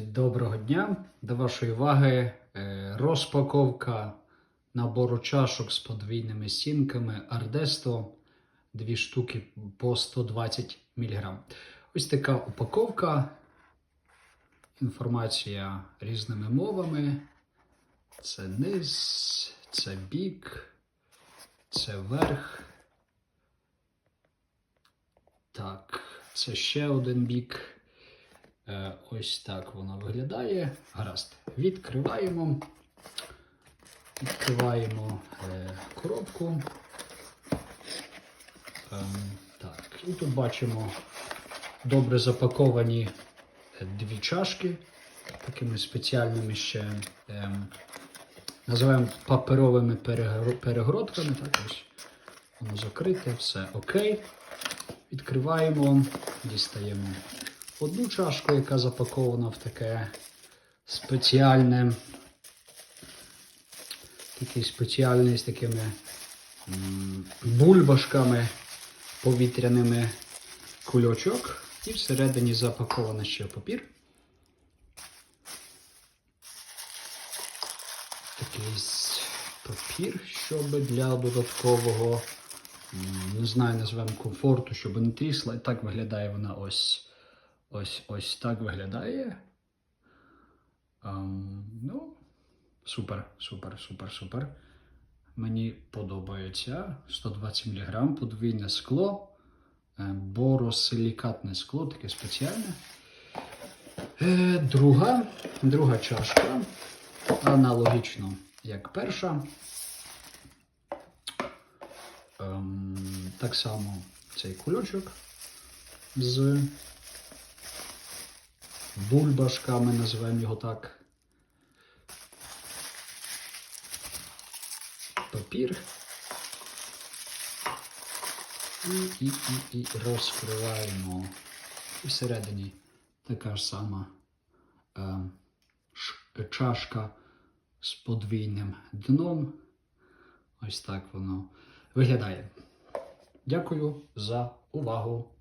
Доброго дня! До вашої уваги е, розпаковка набору чашок з подвійними стінками Ардесто. Дві штуки по 120 мг. Ось така упаковка. Інформація різними мовами. Це низ, це бік, це верх. Так, це ще один бік. Е, Ось так воно виглядає. Гаразд. Відкриваємо. Відкриваємо е, коробку. Ем, так, і тут бачимо добре запаковані е, дві чашки такими спеціальними ще ем, називаємо паперовими перегородками. Так, ось воно закрите, все окей. Відкриваємо, дістаємо одну чашку, яка запакована в таке спеціальне, такий спеціальний з такими бульбашками повітряними кульочок. І всередині запаковано ще папір. Такий папір, щоб для додаткового, не знаю, назвемо комфорту, щоб не трісла. І так виглядає вона ось. Ось ось так виглядає. Ем, ну, супер, супер, супер, супер. Мені подобається 120 мг, подвійне скло, е, боросилікатне скло, таке спеціальне. Е, друга, друга чашка. Аналогічно, як перша. Ем, так само цей кульочок з бульбашками, називаємо його так. Папір. І, і, і, і розкриваємо. І всередині така ж сама е, чашка з подвійним дном. Ось так воно виглядає. Дякую за увагу.